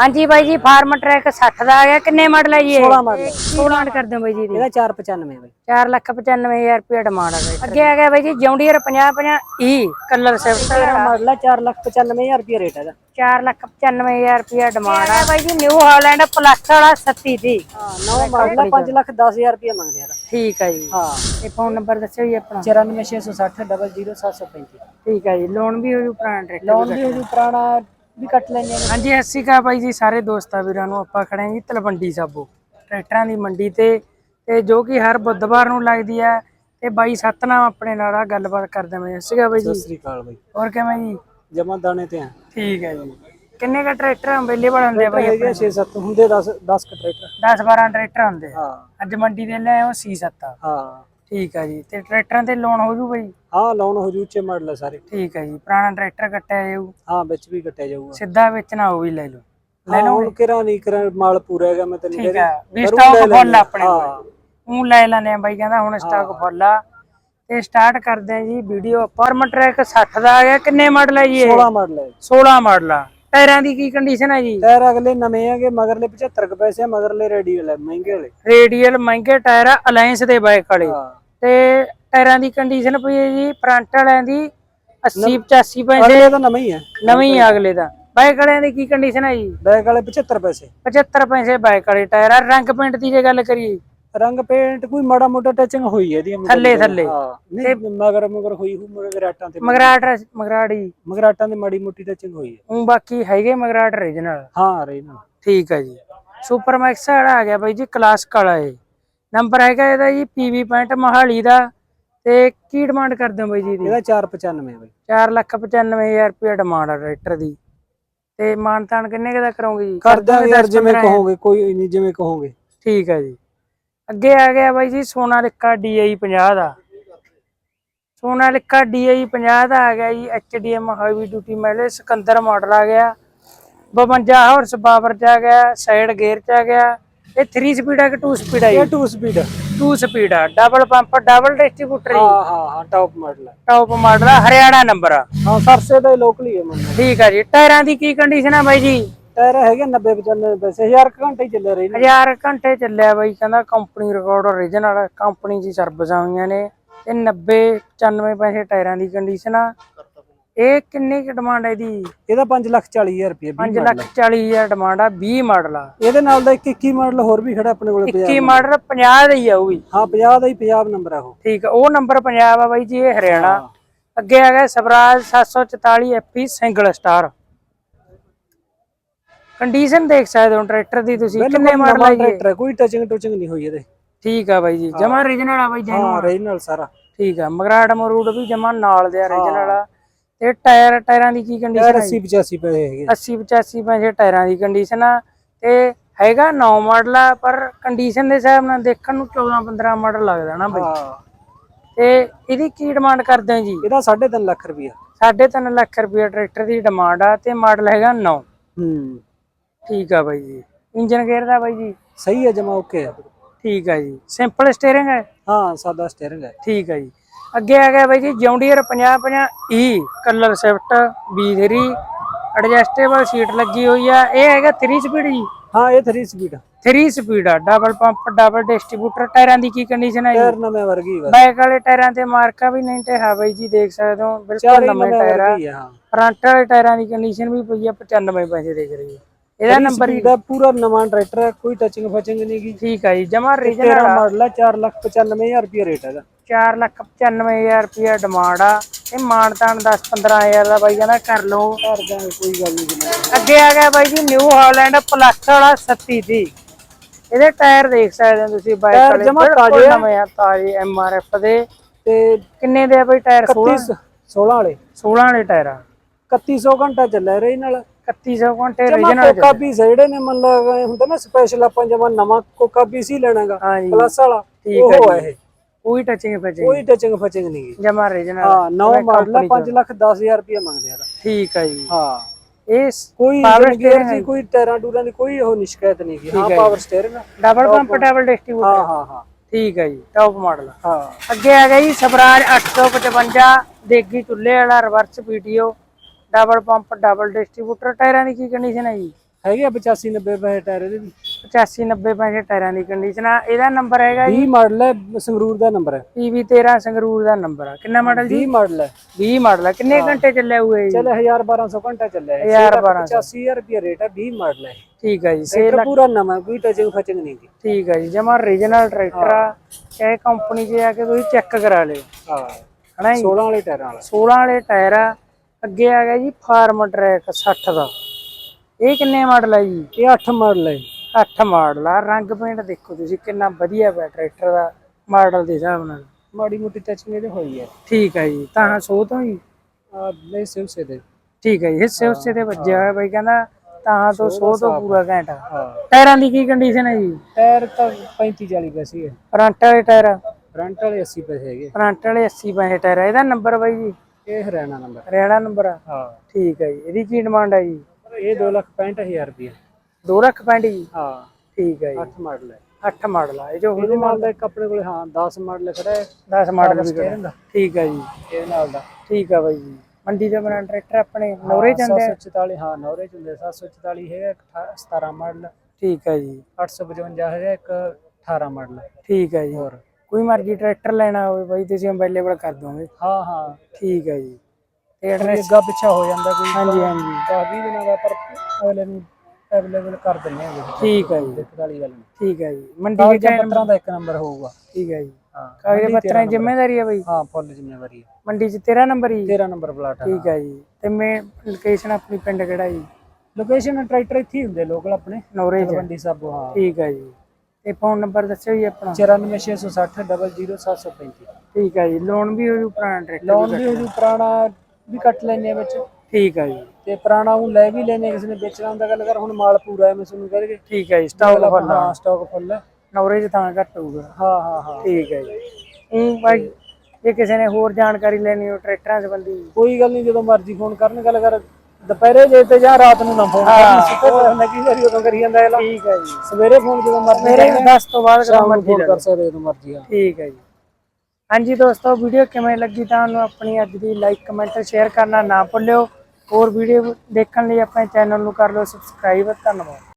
ਹਾਂਜੀ ਬਾਈ ਜੀ farm track 60 ਦਾ ਆ ਗਿਆ ਕਿੰਨੇ ਮਾਡਲ ਹੈ ਜੀ ਇਹ? 16 ਮਾਡਲ 16 ਕਰ ਦਿਓ ਬਾਈ ਜੀ ਇਹਦਾ। 495 ਬਾਈ। 4 ਲੱਖ 95000 ਰੁਪਏ ਡਿਮਾਂਡ ਆ ਬਾਈ। ਅੱਗੇ ਆ ਗਿਆ ਬਾਈ ਜੀ John Deere 50 50 E colour shift ਇਹਦਾ ਮਾਡਲ ਹੈ 495000 ਰੁਪਏ ਰੇਟ ਹੈਗਾ 4 ਲੱਖ 95000 ਰੁਪਏ ਡਿਮਾਂਡ ਆ। ਬਾਈ ਜੀ ਨਿਊ ਹਾਲੈਂਡ ਪਲੱਸ ਵਾਲਾ 37 ਦੀ। ਹਾਂ ਨਵਾਂ ਮਾਡਲ ਹੈ 5 ਲੱਖ 10000 ਰੁਪਏ ਮੰਗਦੇ ਆ ਠੀਕ ਹੈ ਜੀ। ਹਾਂ। ਇਹ ਫੋਨ ਨੰਬਰ ਦੱਸਿਓ ਜੀ ਆਪਣਾ। 94660 00735 ਠੀਕ ਹੈ ਜੀ ਲੋਨ ਵੀ ਹੋ ਜੂ ਪੁਰਾਣਾ ਟਰੈਕਟਰ ਲੋਨ ਵੀ ਹੁਣ ਪੁਰਾਣਾ ਵੀ ਕੱਟ ਲੈਣੇ ਨੇ ਹਾਂਜੀ ਸਤਿ ਸ਼੍ਰੀ ਅਕਾਲ ਬਾਈ ਜੀ ਸਾਰੇ ਦੋਸਤਾਂ ਵੀਰਾਂ ਨੂੰ ਆਪਾਂ ਖੜੇ ਹਾਂ ਜੀ ਤਲਵੰਡੀ ਸਾਬੋ ਟਰੈਕਟਰਾਂ ਦੀ ਮੰਡੀ ਤੇ। ਤੇ ਜੋ ਕਿ ਹਰ ਬੁੱਧਵਾਰ ਨੂੰ ਲੱਗਦੀ ਹੈ ਤੇ ਬਾਈ ਸਤਨਾਮ ਆਪਣੇ ਨਾਲ ਆ ਗੱਲਬਾਤ ਕਰਦੇ ਮੈਂ ਸਤਿ ਸ਼੍ਰੀ ਅਕਾਲ ਬਾਈ ਜੀ। ਸਤਿ ਸ੍ਰੀ ਅਕਾਲ ਬਾਈ ਹੋਰ ਕਿਵੇਂ ਜੀ? ਜਮਾ ਦਾਣੇ ਤੇ ਆ। ਠੀਕ ਹੈ ਜੀ। ਕਿੰਨੇ ਕ ਟਰੈਕਟਰ ਅਵੇਲੇਬਲ ਹੁੰਦੇ ਆ ਬਾਈ ਹੈਗੇ 6-7 ਹੁੰਦੇ 10 10 ਕ ਟਰੈਕਟਰ। 10 12 ਟਰੈਕਟਰ ਹੁੰਦੇ ਆ। ਹਾਂ। ਅੱਜ ਮੰਡੀ ਦੇ ਲੈ ਆਓ C7 ਹਾਂ। ਠੀਕ ਹੈ ਜੀ ਤੇ ਟਰੈਕਟਰਾਂ ਤੇ ਲੋਨ ਹੋ ਜੂ ਬਾਈ? ਹਾਂ ਲੋਨ ਹੋ ਜੂ ਉੱਚੇ ਮਾਡਲ ਆ ਸਾਰੇ। ਠੀਕ ਹੈ ਜੀ ਪੁਰਾਣਾ ਟਰੈਕਟਰ ਕੱਟਿਆ ਜਾਊ। ਹਾਂ ਵਿੱਚ ਵੀ ਕੱਟਿਆ ਜਾਊਗਾ। ਸਿੱਧਾ ਵੇਚਣਾ ਉਹ ਵੀ ਲੈ ਲਓ। ਲੈ ਲਓ ਹੁਣ ਕਿਰਾ ਨਹੀਂ ਕਰਾਂ ਮਾਲ ਪੂਰਾ ਹੈਗਾ ਮੈਂ ਤੈਨੂੰ ਠੀਕ ਹੈ ਵੀ ਕਰੂ ਸਟਾਕ ਫੁੱਲ ਲੈਂਦੇ। ਆਪਣੇ ਹਾਂ। ਕੋਲ ਉਹ ਲੈ ਲੈਣੇ ਆ ਬਾਈ ਕਹਿੰਦਾ ਹੁਣ ਸਟਾਕ ਫੁੱਲ ਆ। ਤੇ ਸਟਾਰਟ ਕਰਦੇ ਆ ਜੀ ਵੀਡੀਓ ਫਾਰਮ ਟਰੈਕ 60 ਦਾ ਆ ਗਿਆ ਕਿੰਨੇ ਮਾਡਲ ਹੈ ਜੀ ਇਹ? 16 ਮਾਡਲ ਹੈ 16 ਮਾਡਲ ਆ। ਟਾਇਰਾਂ ਦੀ ਕੀ ਕੰਡੀਸ਼ਨ ਹੈ ਜੀ? ਟਾਇਰ ਅਗਲੇ ਨਵੇਂ ਹੈਗੇ ਮਗਰਲੇ 75 ਕੁ ਪੈਸੇ ਆ, ਮਗਰਲੇ ਰੇਡੀਅਲ ਹੈ ਮਹਿੰਗੇ ਵਾਲੇ। ਰੇਡੀਅਲ ਮਹਿੰਗੇ ਟਾਇਰ ਆ ਅਲਾਈਅੰਸ ਦੇ ਬਾਈਕ ਵਾਲੇ। ਹਾਂ। ਤੇ ਟਾਇਰਾਂ ਦੀ ਕੰਡੀਸ਼ਨ ਪਈ ਹੈ ਜੀ ਫਰੰਟ ਵਾਲਿਆਂ ਦੀ 80 85 ਪੈਸੇ। ਅਗਲੇ ਤਾਂ ਨਵੇਂ ਹੀ। ਹੈ ਨਵੀਂ ਆ ਅਗਲੇ ਦਾ। ਬਾਈਕ ਵਾਲਿਆਂ ਦੀ ਕੀ ਕੰਡੀਸ਼ਨ ਹੈ ਜੀ? ਬੈਕ ਵਾਲੇ 75 ਪੈਸੇ। 75 ਪੈਸੇ ਬਾਈਕ ਵਾਲੇ ਟਾਇਰ ਆ। ਰੰਗ ਪੇਂਟ ਦੀ ਜੇ ਗੱਲ ਕਰੀਏ। ਰੰਗ ਪੇਂਟ ਕੋਈ ਮਾੜਾ ਮੋਟਾ ਟੱਚਿੰਗ ਹੋਈ ਹੈ ਇਹਦੀ ਥੱਲੇ ਥੱਲੇ। ਹਾਂ। ਨਹੀਂ ਮਗਰ ਮਗਰ ਹੋਈ ਹੂ ਮਗਰਾਟਾਂ ਤੇ ਮਗਰਾਟ ਮਗਰਾੜੀ। ਮਗਰਾਟਾਂ ਦੀ ਮਾੜੀ ਮੋਟੀ ਟੱਚਿੰਗ ਹੋਈ ਹੈ। ਉਹ ਬਾਕੀ ਹੈਗੇ ਮਗਰਾਟ ਰੀਜਨਲ ਹਾਂ ਰਹੀ ਨਾ ਠੀਕ ਹੈ ਜੀ। ਸੁਪਰ ਮੈਕਸ ਵਾਲਾ ਆ ਗਿਆ ਬਾਈ ਜੀ ਕਲਾਸਿਕ ਵਾਲਾ ਇਹ। ਨੰਬਰ ਹੈਗਾ ਇਹਦਾ ਜੀ ਪੀਵੀ ਪੁਆਇੰਟ ਮਹਾਲੀ ਦਾ ਤੇ ਕੀ ਡਿਮਾਂਡ ਕਰਦੇ ਹੋ ਬਾਈ ਜੀ ਇਹਦਾ? 495 ਬਾਈ। 4 ਲੱਖ 95000 ਰੁਪਏ ਡਿਮਾਂਡ ਆ ਟਰੈਕਟਰ ਦੀ। ਤੇ ਮਾਨਤਾਨ ਕਿੰਨੇ ਕੁ ਦਾ ਕਰੋਗੇ ਜੀ? ਕਰ ਦਾਂਗੇ ਯਾਰ ਜਿਵੇਂ ਕਹੋਗੇ ਕੋਈ ਨਹੀਂ ਜਿਵੇਂ ਕਹੋਗੇ। ਠੀਕ ਹੈ ਜੀ। ਅੱਗੇ ਆ ਗਿਆ ਬਾਈ ਜੀ ਸੋਨਾਲਿਕਾ DI 50 ਦਾ। ਸੋਨਾਲਿਕਾ DI 50 ਦਾ ਆ ਗਿਆ ਜੀ HDM heavy duty mileage Sikander model ਆ ਗਿਆ। 52 ਹਾਰਸ ਪਾਵਰ ਚ ਆ ਗਿਆ ਸਾਈਡ ਗੇਅਰ ਚ ਆ ਗਿਆ। ਇਹ 3 ਸਪੀਡ ਆ ਕਿ 2 ਸਪੀਡ ਆ ਇਹ? ਜੀ 2 ਸਪੀਡ 2 ਸਪੀਡ ਆ। ਡਬਲ ਪੰਪ ਡਬਲ ਡਿਸਟ੍ਰੀਬਿਊਟਰ ਹਾਂ ਹਾਂ ਹਾਂ ਟਾਪ ਮਾਡਲ ਹੈ ਟੌਪ ਮਾਡਲ ਆ ਹਰਿਆਣਾ ਨੰਬਰ ਆ। ਹਾਂ ਸਰਸੇ ਦਾ ਲੋਕਲੀ ਹੈ ਮੰਨ। ਠੀਕ ਆ ਜੀ। ਟਾਇਰਾਂ ਦੀ ਕੀ ਕੰਡੀਸ਼ਨ ਆ ਬਾਈ ਜੀ? ਟਾਇਰ ਹੈਗੇ 90 95 ਪੈਸੇ। 1000 ਘੰਟੇ ਹੀ ਚੱਲੇ ਰਹੇ ਨੇ ਹਜ਼ਾਰ ਘੰਟੇ ਚੱਲਿਆ ਬਾਈ ਕਹਿੰਦਾ ਕੰਪਨੀ ਰਿਕਾਰਡ ਓਰੀਜਨਲ ਕੰਪਨੀ ਦੀ ਸਰਵਿਸਾਂ ਹੋਈਆਂ ਨੇ। ਤੇ 90 95 ਪੈਸੇ ਟਾਇਰਾਂ ਦੀ ਕੰਡੀਸ਼ਨ ਆ। ਇਹ ਕਿੰਨੀ ਕੁ ਡਿਮਾਂਡ ਹੈ ਇਹਦੀ? ਇਹਦਾ 5 ਲੱਖ 40 ਹਜ਼ਾਰ ਰੁਪਏ 5 ਲੱਖ 40 ਹਜ਼ਾਰ ਡਿਮਾਂਡ ਆ 20 ਮਾਡਲ ਆ। ਇਹਦੇ ਨਾਲ ਦਾ ਇੱਕ 21 ਮਾਡਲ ਹੋਰ ਵੀ ਖੜਾ ਆਪਣੇ ਕੋਲੇ 21 ਮਾਡਲ 50 ਦਾ ਹੀ ਆ ਉਹ ਵੀ। ਹਾਂ 50 ਦਾ ਹੀ ਪੰਜਾਬ ਨੰਬਰ ਆ ਉਹ। ਠੀਕ ਆ ਉਹ ਨੰਬਰ ਪੰਜਾਬ ਆ ਬਾਈ ਜੀ ਇਹ ਹਰਿਆਣਾ। ਅੱਗੇ ਆ ਗਿਆ Swaraj 744 FP single star condition ਦੇਖ ਸਕਦੇ ਹੋ ਟਰੈਕਟਰ ਦੀ ਤੁਸੀਂ ਕਿੰਨੇ ਮਾਡਲ ਹੈ? ਟਰੈਕਟਰ ਹੈ ਕੋਈ ਟਚਿੰਗ ਟੁਚਿੰਗ ਨਹੀਂ ਹੋਈ ਇਹਦੇ। ਠੀਕ ਆ ਬਾਈ ਜੀ ਜਮਾ ਰੀਜਨਲ ਆ ਬਾਈ ਜੀ ਹਾਂ ਰੀਜਨਲ ਸਾਰਾ। ਠੀਕ ਆ ਮਗਰਾੜ ਮਰੂਡ ਵੀ ਜਮਾ ਨਾਲ ਦੇ ਰੀਜਨਲ ਆ। ਤੇ ਟਾਇਰ ਟਾਇਰਾਂ ਦੀ ਕੀ ਕੰਡੀਸ਼ਨ ਹੈ 80 85 ਪੈਸੇ ਹੈਗੇ। 80 85 ਪੈਸੇ ਟਾਇਰਾਂ ਦੀ ਕੰਡੀਸ਼ਨ ਆ। ਤੇ ਹੈਗਾ 9 ਮਾਡਲ ਆ ਪਰ ਕੰਡੀਸ਼ਨ ਦੇ ਹਿਸਾਬ ਨਾਲ ਦੇਖਣ ਨੂੰ 14 15 ਮਾਡਲ ਲੱਗਦਾ ਨਾ ਬਾਈ। ਤੇ ਇਹਦੀ ਕੀ ਡਿਮਾਂਡ ਕਰਦੇ ਆ ਜੀ? ਇਹਦਾ 3.5 ਲੱਖ ਰੁਪਇਆ। 3.5 ਲੱਖ ਰੁਪਏ ਟਰੈਕਟਰ ਦੀ ਡਿਮਾਂਡ ਆ ਤੇ ਮਾਡਲ ਹੈਗਾ 9 ਹੂੰ। ਠੀਕ ਆ ਬਾਈ ਜੀ। ਇੰਜਨ ਗੇਅਰ ਦਾ ਬਾਈ ਜੀ? ਸਹੀ ਹੈ ਜਮਾ ਓਕੇ ਠੀਕ ਆ ਜੀ। ਸਿੰਪਲ ਸਟੀਅਰਿੰਗ ਹੈ? ਹਾਂ ਸਾਦਾ ਸਟੀਅਰਿੰਗ ਹੈ। ਠੀਕ ਹੈ ਜੀ। ਅੱਗੇ ਆ ਗਿਆ ਬਾਈ ਜੀ John Deere 50 50 E colour shift B3 adjustable seat ਲੱਗੀ ਹੋਈ ਆ। ਇਹ ਹੈਗਾ 3 ਸਪੀਡ ਜੀ? ਹਾਂ ਇਹ 3 ਸਪੀਡ 3 ਸਪੀਡ ਆ ਡਬਲ ਪੰਪ ਡਬਲ ਡਿਸਟ੍ਰੀਬਿਊਟਰ ਟਾਇਰਾਂ ਦੀ ਕੀ ਕੰਡੀਸ਼ਨ ਹੈ ਜੀ? ਟਾਇਰ ਨਵੇਂ ਵਰਗੀ ਬਸ। ਬਾਈਕ ਵਾਲੇ ਟਾਇਰਾਂ ਤੇ ਮਾਰਕਾ ਵੀ ਨਹੀਂ ਟਿਹਾ ਬਾਈ ਜੀ ਦੇਖ ਸਕਦੇ ਹੋ ਬਿਲਕੁਲ ਨਵੇਂ ਟਾਇਰ ਆ। ਹੈ ਹਾਂ। ਫਰੰਟ ਵਾਲੇ ਟਾਇਰਾਂ ਦੀ ਕੰਡੀਸ਼ਨ ਵੀ ਪਈ ਆ 95 ਪੈਸੇ ਦੇ ਰਹੀ ਹੈ ਇਹਦਾ ਨੰਬਰ ਦਾ ਪੂਰਾ ਨਵਾਂ ਟਰੈਕਟਰ ਹੈ ਕੋਈ ਟਚਿੰਗ ਫਚਿੰਗ ਨਹੀਂ ਗੀ। ਠੀਕ ਆ ਜੀ ਜਮਾ ਰੀਜਨਲ 13 ਮਾਡਲ ਹੈ 495000 ਰੁਪਏ ਰੇਟ ਹੈਗਾ 4 ਲੱਖ 95000 ਰੁਪਇਆ ਡਿਮਾਂਡ ਆ। ਇਹ ਮਾਨਤਾਨ 10 15000 ਦਾ ਬਾਈ ਕਹਿੰਦਾ ਕਰ ਲਓ। ਕਰ ਦਾਂਗੇ ਕੋਈ ਗੱਲ ਨਹੀਂ ਅੱਗੇ ਆ ਗਿਆ ਬਾਈ ਜੀ ਨਿਊ ਹਾਲੈਂਡ ਪਲੱਸ ਵਾਲਾ 37 ਦੀ ਇਹਦੇ ਟਾਇਰ ਦੇਖ ਸਕਦੇ ਹੋ ਤੁਸੀਂ ਬਾਈਕ ਵਾਲੇ। ਜਮਾਂ ਤਾਜ਼ੇ। ਨਵੇਂ ਆ ਤਾਜ਼ੇ ਐਮਆਰਐਫ ਦੇ। ਤੇ ਕਿੰਨੇ ਦੇ ਆ ਬਾਈ ਟਾਇਰ 16 31 16 ਵਾਲੇ। 16 ਵਾਲੇ ਟਾਇਰ ਆ। 3100 ਘੰਟਾ ਚੱਲਿਆ ਰਹੇ ਨਾਲ। 3100 ਘੰਟੇ ਰੀਜਨਲ ਕੋਕਾ ਪੀਸ ਜਿਹੜੇ ਨੇ ਮੰਨ ਲਾ ਹੁੰਦਾ ਨਾ ਸਪੈਸ਼ਲ ਆਪਾਂ ਜਮਾ ਨਵਾਂ ਕੋਕਾ ਪੀਸ ਹੀ ਲੈਣਾਗਾ ਪਲੱਸ ਵਾਲਾ ਠੀਕ ਉਹ ਹੈ ਹੈ ਇਹ। ਕੋਈ ਟੱਚਿੰਗ ਫਚਿੰਗ ਕੋਈ ਟਚਿੰਗ ਫਚਿੰਗ ਨਹੀਂ ਜਮਾ ਰੀਜਨਲ ਹਾਂ ਨੌ ਮਾਡਲ ਹੈ 5 ਲੱਖ 10000 ਰੁਪਏ ਮੰਗਦੇ ਆ। ਠੀਕ ਆ ਜੀ। ਹਾਂ। ਇਹ ਕੋਈ ਗੇਅਰ steering ਦੀ ਕੋਈ ਟੂਰਾਂ ਦੀ ਕੋਈ ਉਹ ਨਿਸ਼ਕਾਇਤ ਨਹੀਂ ਗੀ। ਹਾਂ power steering double pump double distributor ਹਾਂ ਹਾਂ ਹਾਂ। ਠੀਕ ਹੈ ਜੀ ਟੌਪ ਮਾਡਲ ਹਾਂ। ਅੱਗੇ ਆ ਗਿਆ ਜੀ ਸਵਰਾਜ 855 ਦੇਗੀ ਚੁੱਲ੍ਹੇ ਵਾਲਾ reverse PTO double pump double distributor ਟਾਇਰਾਂ ਦੀ ਕੀ ਕੰਡੀਸ਼ਨ ਹੈ ਜੀ? ਹੈਗੇ ਆ 85 90 ਪੈਸੇ ਟਾਇਰ ਇਹਦੇ ਵੀ। 85 90 ਪੈਸੇ ਟਾਇਰਾਂ ਦੀ ਕੰਡੀਸ਼ਨ ਆ। ਇਹਦਾ ਨੰਬਰ ਹੈਗਾ ਜੀ? 20 ਮਾਡਲ ਹੈ ਸੰਗਰੂਰ ਦਾ ਨੰਬਰ ਹੈ। PV 13 ਸੰਗਰੂਰ ਦਾ ਨੰਬਰ ਆ। ਕਿੰਨਾ ਮਾਡਲ ਜੀ? 20 ਮਾਡਲ ਹੈ। 20 ਮਾਡਲ ਆ। ਕਿੰਨੇ ਘੰਟੇ ਚੱਲਿਆ ਹੋਏ ਜੀ? ਚਲ 1000 1200 ਘੰਟਾ ਚੱਲਿਆ ਹੈ। 1000 1200 85000 ਰੁਪਏ ਰੇਟ ਹੈ 20 ਮਾਡਲ ਹੈ ਠੀਕ ਹੈ ਜੀ ਸੇ ਟਰੈਕਟਰ ਪੂਰਾ ਨਵਾਂ ਕੋਈ ਟਚਿੰਗ ਫਚਿੰਗ ਨਹੀਂ ਠੀਕ ਹੈ ਜੀ ਜਮਾ ਰੀਜਨਲ ਟਰੈਕਟਰ ਆ। ਇਹ ਕੰਪਨੀ 'ਚ ਆ ਕੇ ਤੁਸੀਂ ਚੈੱਕ ਕਰਾ ਲਿਓ। ਹਾਂ। ਹਨਾ ਜੀ? 16 ਵਾਲੇ ਟਾਇਰਾਂ ਵਾਲਾ। 16 ਵਾਲੇ ਟਾਇਰ ਆ। ਅੱਗੇ ਆ ਗਿਆ ਜੀ ਫਾਰਮ ਟਰੈਕ 60 ਦਾ। ਇਹ ਕਿੰਨੇ ਮਾਡਲ ਆ ਜੀ? ਇਹ 8 ਮਾਡਲ ਹੈ 8 ਮਾਡਲ ਆ। ਰੰਗ ਪੇਂਟ ਦੇਖੋ ਤੁਸੀਂ ਕਿੰਨਾ ਵਧੀਆ ਪਿਆ ਟਰੈਕਟਰ ਦਾ ਮਾਡਲ ਦੇ ਹਿਸਾਬ ਨਾਲ। ਮਾੜੀ ਮੋਟੀ ਟਚਿੰਗ ਇਹਦੇ ਹੋਈ ਹੈ ਠੀਕ ਹੈ ਜੀ। ਤਾਂ ਸੋ ਤੋਂ ਜੀ? ਆ ਲੈ ਸਿਵ ਸੇ ਦੇ। ਠੀਕ ਹੈ ਜੀ। ਹਿੱਸੇ ਉਸੇ ਤੇ ਵੱਜਿਆ ਹੋਇਆ ਬਾਈ ਕਹਿੰਦਾ ਤਾਂ ਤੋਂ ਸੋ ਤੋਂ ਪੂਰਾ ਘੰਟਾ ਹਾਂ। ਟਾਇਰਾਂ ਦੀ ਕੀ ਕੰਡੀਸ਼ਨ ਹੈ ਜੀ? ਟਾਇਰ ਤਾਂ 35 40 ਪੈਸੇ ਹੈ ਫਰੰਟ ਵਾਲੇ ਟਾਇਰ? ਫਰੰਟ ਵਾਲੇ 80 ਪੈਸੇ ਹੈਗੇ। ਫਰੰਟ ਵਾਲੇ 80 ਪੈਸੇ ਟਾਇਰ। ਇਹਦਾ ਨੰਬਰ ਬਾਈ ਜੀ? ਇਹ ਹਰਿਆਣਾ ਨੰਬਰ। ਹਰਿਆਣਾ ਨੰਬਰ ਆ? ਹਾਂ। ਠੀਕ ਹੈ ਜੀ। ਇਹਦੀ ਕੀ ਡਿਮਾਂਡ ਹੈ ਜੀ? ਇਹ 265000 ਰੁਪਏ 2 ਲੱਖ ਪੈਂਟ ਜੀ? ਹਾਂ। ਠੀਕ ਹੈ ਜੀ। 8 ਮਾਡਲ ਹੈ 8 ਮਾਡਲ ਆ। ਇਹ ਜੋ ਇਹਦੇ ਨਾਲ ਦਾ ਇੱਕ ਆਪਣੇ ਕੋਲੇ ਹਾਂ 10 ਮਾਡਲ ਖੜਾ। ਹੈ 10 ਮਾਡਲ ਵੀ ਦਾ। ਠੀਕ ਹੈ ਜੀ। ਇਹਦੇ ਨਾਲ ਦਾ। ਠੀਕ ਆ ਬਾਈ ਜੀ। ਮੰਡੀ ਦੇ ਬਣਾ ਟਰੈਕਟਰ ਆਪਣੇ ਨੌਰੇ ਜਾਂਦੇ ਆ 744 ਹਾਂ ਨੌਰੇ ਚ ਹੁੰਦੇ 744 ਹੈਗਾ ਇੱਕ ਅਠਾ- 17 ਮਾਡਲ ਠੀਕ ਹੈ ਜੀ। 855 ਹੈਗਾ ਇੱਕ 18 ਮਾਡਲ ਠੀਕ ਹੈ ਜੀ। ਹੋਰ। ਕੋਈ ਮਰਜ਼ੀ ਟਰੈਕਟਰ ਲੈਣਾ ਹੋਵੇ ਬਾਈ ਤੁਸੀਂ ਅਵੇਲੇਬਲ ਕਰ ਦੋਗੇ। ਹਾਂ ਹਾਂ। ਠੀਕ ਹੈ ਜੀ। ਤੇ ਐਡਰੈਸ ਅੱਗਾ ਪਿੱਛਾ ਹੋ ਜਾਂਦਾ ਕੋਈ। ਹਾਂਜੀ ਹਾਂਜੀ। 10 20 ਦਿਨਾਂ ਦਾ ਪਰ ਅਗਲੇ ਨੂੰ ਅਵੇਲੇਬਲ ਕਰ ਦਿੰਦੇ ਹਾਂ। ਠੀਕ ਹੈ ਜੀ। ਦਿੱਕਤ ਵਾਲੀ ਗੱਲ ਨਹੀਂ। ਠੀਕ ਹੈ ਜੀ। ਮੰਡੀ ਵਿੱਚ ਪੱਤਰਾਂ ਦਾ ਇੱਕ ਨੰਬਰ ਹੋਊਗਾ। ਠੀਕ ਹੈ ਜੀ। ਹਾਂ ਕਾਗਜ਼ ਪੱਤਰਾਂ ਦੀ ਜ਼ਿੰਮੇਵਾਰੀ ਹੈ ਬਾਈ। ਹਾਂ ਫੁੱਲ ਜ਼ਿੰਮੇਵਾਰੀ ਹੈ ਮੰਡੀ 'ਚ 13 ਨੰਬਰ ਹੀ 13 ਨੰਬਰ ਪਲਾਟ ਹੈ ਠੀਕ ਹੈ ਜੀ। ਤੇ ਮੈਂ ਲੋਕੇਸ਼ਨ ਆਪਣੀ ਪਿੰਡ ਕਿਹੜਾ ਜੀ? ਲੋਕੇਸ਼ਨ ਟਰੈਕਟਰ ਇੱਥੇ ਹੀ ਹੁੰਦੇ ਲੋਕਲ ਆਪਣੇ। ਨੌਰੇ 'ਚ ਤਲਵੰਡੀ ਸਾਬੋ ਹਾਂ। ਠੀਕ ਹੈ ਜੀ। ਤੇ ਫੋਨ ਨੰਬਰ ਦੱਸਿਓ ਜੀ ਆਪਣਾ। 94660 00735 ਠੀਕ ਹੈ ਜੀ ਲੋਨ ਵੀ ਹੋ ਜੂ ਪੁਰਾਣਾ ਟਰੈਕਟਰ ਲੋਨ ਵੀ ਉਹਨੂੰ ਪੁਰਾਣਾ ਵੀ ਕੱਟ ਲੈਣੇ ਵਿੱਚ। ਠੀਕ ਹੈ ਜੀ। ਤੇ ਪੁਰਾਣਾ ਉਹ ਲੈ ਵੀ ਲੈਣੇ ਕਿਸੇ ਨੇ ਵੇਚਣਾ ਹੁੰਦਾ ਗੱਲ ਕਰ ਹੁਣ ਮਾਲ ਪੂਰਾ ਹੈ ਮੈਂ ਤੁਹਾਨੂੰ ਕਹਿ ਠੀਕ ਹੈ ਜੀ ਸਟਾਕ ਫੁੱਲ ਹਾਂ ਸਟਾਕ ਫੁੱਲ ਹੈ 'ਚ ਤਾਂ ਘੱਟ ਹੋਊਗਾ। ਹਾਂ ਹਾਂ ਹਾਂ। ਠੀਕ ਹੈ ਜੀ। ਉਹ ਬਾਈ ਜੇ ਕਿਸੇ ਨੇ ਹੋਰ ਜਾਣਕਾਰੀ ਲੈਣੀ ਹੋ ਟਰੈਕਟਰਾਂ ਸੰਬੰਧੀ। ਕੋਈ ਗੱਲ ਨਹੀਂ ਜਦੋਂ ਮਰਜ਼ੀ ਫੋਨ ਕਰਨ ਗੱਲ ਕਰ। ਦੁਪਹਿਰੇ ਜੇ ਤੇ ਜਾਂ ਰਾਤ ਨੂੰ ਨਾ ਫੋਨ ਕਰਨ ਸੁੱਤੇ ਪਏ ਹੁੰਦਾ ਕੀ ਵਾਰੀ ਉਦੋਂ ਕਰੀ ਜਾਂਦਾ ਇਹ ਠੀਕ ਹੈ ਜੀ। ਸਵੇਰੇ ਫੋਨ ਜਦੋਂ ਮਰਜ਼ੀ ਮੇਰੇ 10 ਤੋਂ ਬਾਅਦ ਸ਼ਾਮ ਕਰਾਂ ਨੂੰ ਫੋਨ ਕਰ ਸਕਦੇ ਜਦੋਂ ਮਰਜ਼ੀ ਹਾਂ। ਠੀਕ ਹੈ ਜੀ। ਹਾਂਜੀ ਦੋਸਤੋ ਵੀਡੀਓ ਕਿਵੇਂ ਲੱਗੀ ਤਾਂ ਉਹਨੂੰ ਆਪਣੀ ਅੱਜ ਦੀ ਲਾਈਕ ਕਮੈਂਟ ਸ਼ੇਅਰ ਕਰਨਾ ਨਾ ਭੁੱਲਿਓ। ਹੋਰ ਵੀਡੀਓ ਦੇਖਣ ਲਈ ਆਪਣੇ ਚੈਨਲ ਨੂੰ ਕਰ ਲਓ ਸਬਸਕ੍ਰਾਈਬ ਧੰਨਵਾਦ।